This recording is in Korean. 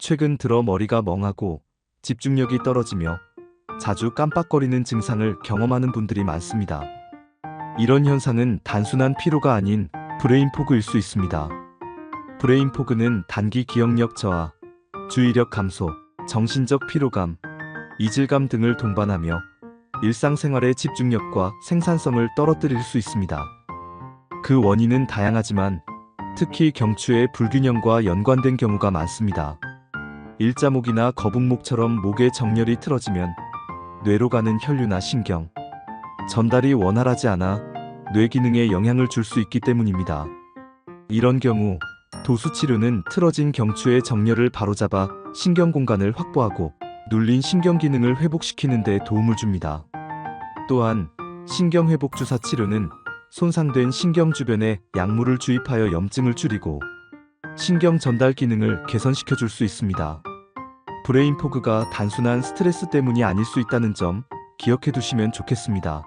최근 들어 머리가 멍하고 집중력이 떨어지며 자주 깜빡거리는 증상을 경험하는 분들이 많습니다. 이런 현상은 단순한 피로가 아닌 브레인 포그일 수 있습니다. 브레인 포그는 단기 기억력 저하, 주의력 감소, 정신적 피로감, 이질감 등을 동반하며 일상생활의 집중력과 생산성을 떨어뜨릴 수 있습니다. 그 원인은 다양하지만 특히 경추의 불균형과 연관된 경우가 많습니다. 일자목이나 거북목처럼 목의 정렬이 틀어지면 뇌로 가는 혈류나 신경, 전달이 원활하지 않아 뇌 기능에 영향을 줄 수 있기 때문입니다. 이런 경우 도수 치료는 틀어진 경추의 정렬을 바로잡아 신경 공간을 확보하고 눌린 신경 기능을 회복시키는 데 도움을 줍니다. 또한 신경 회복 주사 치료는 손상된 신경 주변에 약물을 주입하여 염증을 줄이고 신경 전달 기능을 개선시켜 줄 수 있습니다. 브레인 포그가 단순한 스트레스 때문이 아닐 수 있다는 점 기억해 두시면 좋겠습니다.